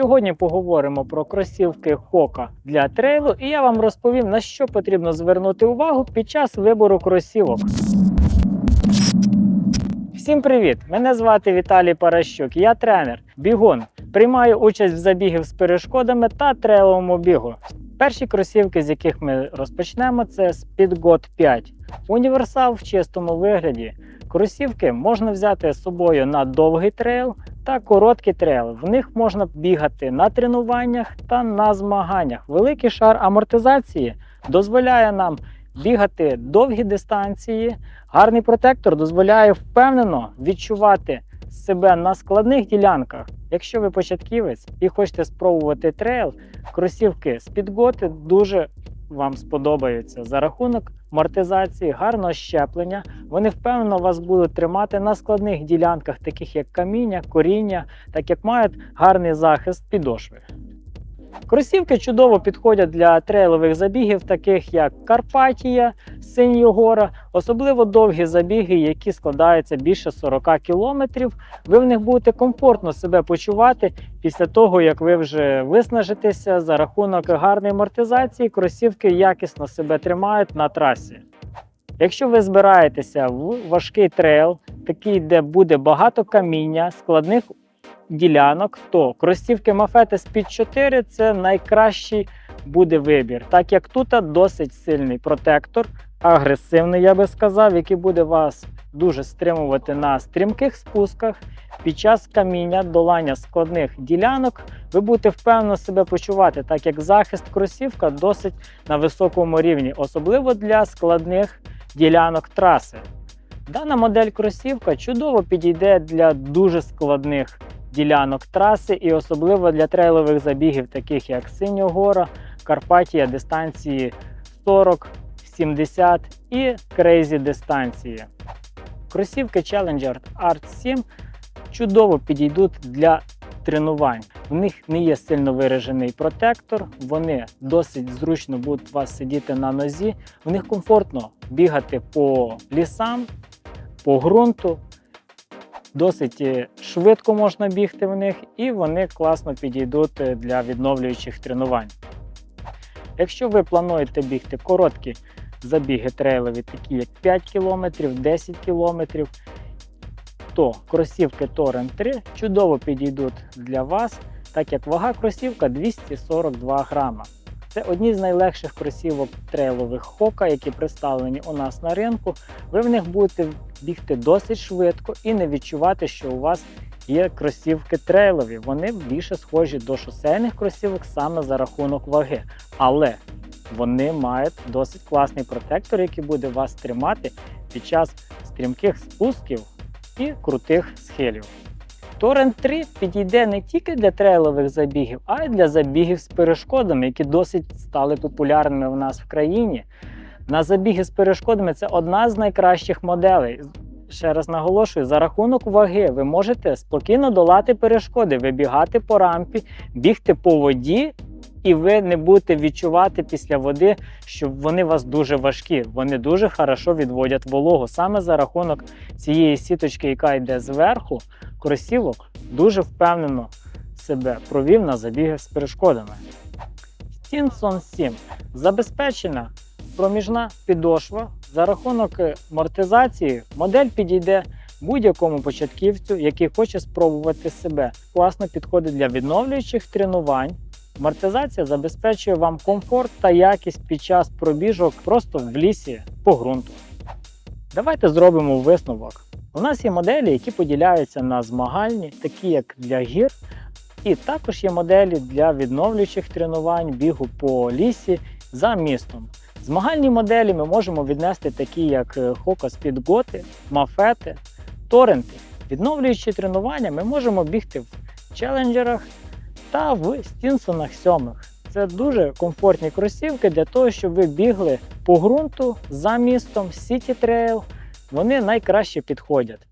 Сьогодні поговоримо про кросівки Хока для трейлу, і я вам розповім, на що потрібно звернути увагу під час вибору кросівок. Всім привіт! Мене звати Віталій Паращук. Я тренер, бігун. Приймаю участь в забігів з перешкодами та трейловому бігу. Перші кросівки, з яких ми розпочнемо, це Speedgot 5. Універсал в чистому вигляді. Кросівки можна взяти з собою на довгий трейл та короткий трейл. В них можна бігати на тренуваннях та на змаганнях. Великий шар амортизації дозволяє нам бігати довгі дистанції. Гарний протектор дозволяє впевнено відчувати себе на складних ділянках. Якщо ви початківець і хочете спробувати трейл, кросівки Speedgoти дуже вам сподобаються за рахунок амортизації, гарного щеплення. Вони впевнено вас будуть тримати на складних ділянках, таких як каміння, коріння, так як мають гарний захист підошви. Кросівки чудово підходять для трейлових забігів, таких як Карпатія, Синьогора, особливо довгі забіги, які складаються більше 40 кілометрів. Ви в них будете комфортно себе почувати після того, як ви вже виснажитеся за рахунок гарної амортизації, кросівки якісно себе тримають на трасі. Якщо ви збираєтеся в важкий трейл, такий, де буде багато каміння, складних ділянок, то кросівки Mafete Speed 4 це найкращий буде вибір, так як тут досить сильний протектор, агресивний, я би сказав, який буде вас дуже стримувати на стрімких спусках. Під час каміння, долання складних ділянок, ви будете впевнено себе почувати, так як захист кросівка досить на високому рівні, особливо для складних ділянок траси. Дана модель кросівка чудово підійде для дуже складних ділянок траси і особливо для трейлових забігів, таких як Синьогора, Карпатія, дистанції 40, 70 і крейзі дистанції. Кросівки Challenger Art 7 чудово підійдуть для тренувань. В них не є сильно виражений протектор, вони досить зручно будуть у вас сидіти на нозі. В них комфортно бігати по лісам, по ґрунту. Досить е, швидко можна бігти в них, і вони класно підійдуть е, для відновлюючих тренувань. Якщо ви плануєте бігти короткі забіги трейлові, такі як 5 км, 10 км, то кросівки Torrent 3 чудово підійдуть для вас, так як вага кросівка 242 грама. Це одні з найлегших кросівок трейлових хока, які представлені у нас на ринку. Ви в них будете бігти досить швидко і не відчувати, що у вас є кросівки трейлові. Вони більше схожі до шосейних кросівок саме за рахунок ваги. Але вони мають досить класний протектор, який буде вас тримати під час стрімких спусків і крутих схилів. Torrent 3 підійде не тільки для трейлових забігів, а й для забігів з перешкодами, які досить стали популярними в нас в країні. На забіги з перешкодами це одна з найкращих моделей. Ще раз наголошую, за рахунок ваги ви можете спокійно долати перешкоди, вибігати по рампі, бігти по воді, і ви не будете відчувати після води, що вони вас дуже важкі. Вони дуже хорошо відводять вологу. Саме за рахунок цієї сіточки, яка йде зверху, кросівок дуже впевнено себе провів на забігах з перешкодами. Stinson 7 забезпечена проміжна підошва. За рахунок амортизації модель підійде будь-якому початківцю, який хоче спробувати себе. Класно підходить для відновлюючих тренувань. Амортизація забезпечує вам комфорт та якість під час пробіжок просто в лісі по ґрунту. Давайте зробимо висновок. У нас є моделі, які поділяються на змагальні, такі як для гір, і також є моделі для відновлюючих тренувань, бігу по лісі за містом. Змагальні моделі ми можемо віднести такі, як е, Hoka Speed Goти, Мафети, Торренти. Відновлюючі тренування ми можемо бігти в челенджерах та в Стінсонах 7. Це дуже комфортні кросівки для того, щоб ви бігли по ґрунту за містом, City Trail. Вони найкраще підходять.